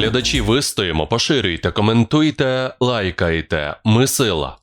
глядачі, вистоїмо, поширюйте, коментуйте, лайкайте. Ми сила.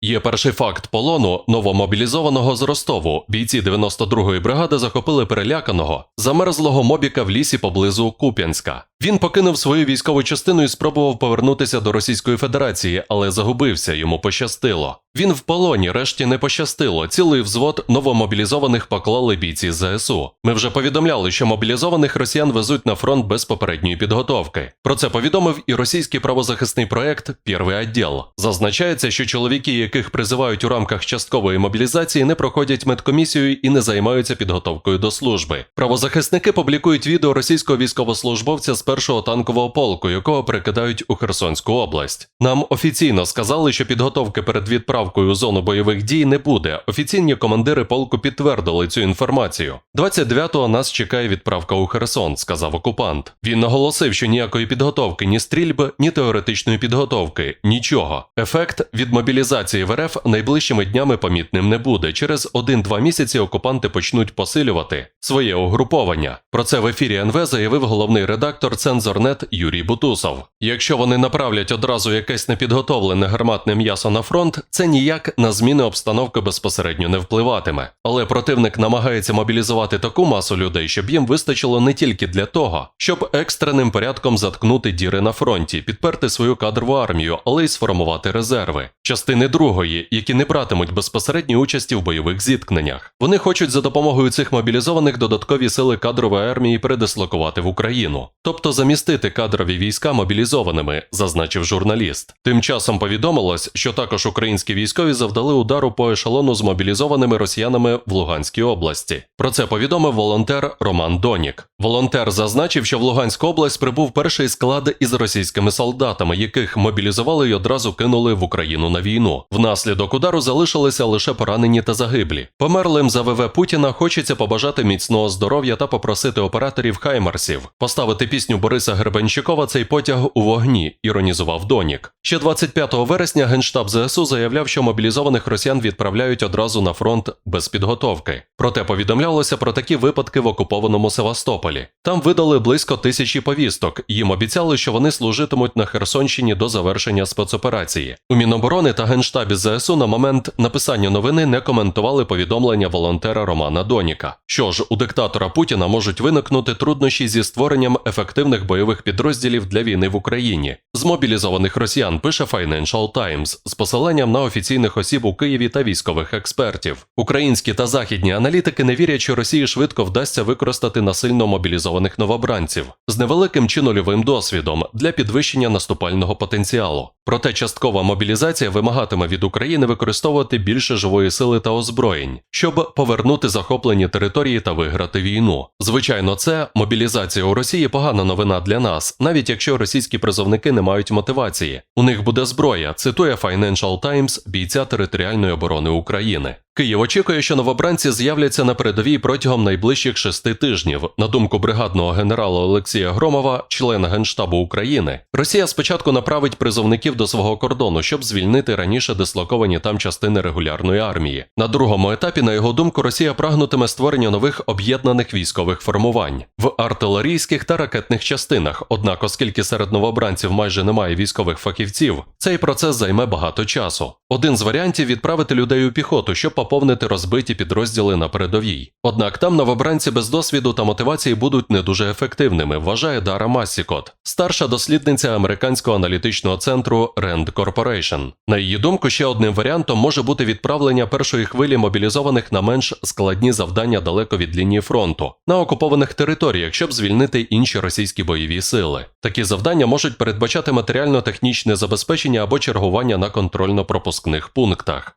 Є перший факт полону новомобілізованого з Ростову. Бійці 92-ї бригади захопили переляканого, замерзлого мобіка в лісі поблизу Куп'янська. Він покинув свою військову частину і спробував повернутися до Російської Федерації, але загубився, йому пощастило. Він в полоні, решті не пощастило. Цілий взвод новомобілізованих поклали бійці ЗСУ. Ми вже повідомляли, що мобілізованих росіян везуть на фронт без попередньої підготовки. Про це повідомив і російський правозахисний проект Первий відділ. Зазначається, що чоловіки, яких призивають у рамках часткової мобілізації, не проходять медкомісію і не займаються підготовкою до служби. Правозахисники публікують відео російського військовослужбовця з першого танкового полку, якого перекидають у Херсонську область. Нам офіційно сказали, що підготовки перед відправкою у зону бойових дій не буде. Офіційні командири полку підтвердили цю інформацію. 29-го нас чекає відправка у Херсон, сказав окупант. Він наголосив, що ніякої підготовки, ні стрільби, ні теоретичної підготовки, нічого. Ефект від мобілізації в РФ найближчими днями помітним не буде. Через 1-2 місяці окупанти почнуть посилювати своє угруповання. Про це в ефірі НВ заявив головний редактор Цензорнет Юрій Бутусов. Якщо вони направлять одразу якесь непідготовлене гарматне м'ясо на фронт, це ніяк на зміни обстановки безпосередньо не впливатиме. Але противник намагається мобілізувати таку масу людей, щоб їм вистачило не тільки для того, щоб екстреним порядком заткнути діри на фронті, підперти свою кадрову армію, але й сформувати резерви. Частини другої, які не братимуть безпосередньої участі в бойових зіткненнях. Вони хочуть за допомогою цих мобілізованих додаткові сили кадрової армії передислокувати в Україну, тобто замістити кадрові війська мобілізованими, зазначив журналіст. Тим часом повідомилось, що також українські військові завдали удару по ешелону з мобілізованими росіянами в Луганській області. Про це повідомив волонтер Роман Донік. Волонтер зазначив, що в Луганську область прибув перший склад із російськими солдатами, яких мобілізували й одразу кинули в Україну на війну. Внаслідок удару залишилися лише поранені та загиблі. Померлим за ВВ Путіна хочеться побажати міцного здоров'я та попросити операторів Хаймарсів поставити пісню Бориса Гребенщикова цей потяг у вогні, іронізував Донік. Ще 25 вересня генштаб ЗСУ заявляв, що мобілізованих росіян відправляють одразу на фронт без підготовки. Проте повідомлялося про такі випадки в окупованому Севастополі. Там видали близько тисячі повісток. Їм обіцяли, що вони служитимуть на Херсонщині до завершення спецоперації. У Міноборони та генштабі ЗСУ на момент написання новини не коментували повідомлення волонтера Романа Доніка. Що ж, у диктатора Путіна можуть виникнути труднощі зі створенням ефективних бойових підрозділів для війни в Україні. З мобілізованих росіян пише Financial Times з посиланням на офіційних осіб у Києві та військових експертів. Українські та західні аналітики не вірять, що Росії швидко вдасться використати насильно мобілізованих новобранців з невеликим чи нульовим досвідом для підвищення наступального потенціалу. Проте часткова мобілізація вимагатиме від України використовувати більше живої сили та озброєнь, щоб повернути захоплені території та виграти війну. Звичайно, це мобілізація у Росії погана новина для нас, навіть якщо російські призовники не мають мотивації. У них буде зброя, цитує Financial Times бійця територіальної оборони України. Київ очікує, що новобранці з'являться на передовій протягом найближчих шести тижнів. На думку бригадного генерала Олексія Громова, члена Генштабу України, Росія спочатку направить призовників до свого кордону, щоб звільнити раніше дислоковані там частини регулярної армії. На другому етапі, на його думку, Росія прагнутиме створення нових об'єднаних військових формувань в артилерійських та ракетних частинах. Однак, оскільки серед новобранців майже немає військових фахівців, цей процес займе багато часу. Один з варіантів відправити людей у піхоту, щоб поповнити розбиті підрозділи на передовій. Однак там новобранці без досвіду та мотивації будуть не дуже ефективними, вважає Дара Масікот, старша дослідниця американського аналітичного центру Rand Corporation. На її думку, ще одним варіантом може бути відправлення першої хвилі мобілізованих на менш складні завдання далеко від лінії фронту на окупованих територіях, щоб звільнити інші російські бойові сили. Такі завдання можуть передбачати матеріально-технічне забезпечення або чергування на контрольно-пропускних пунктах.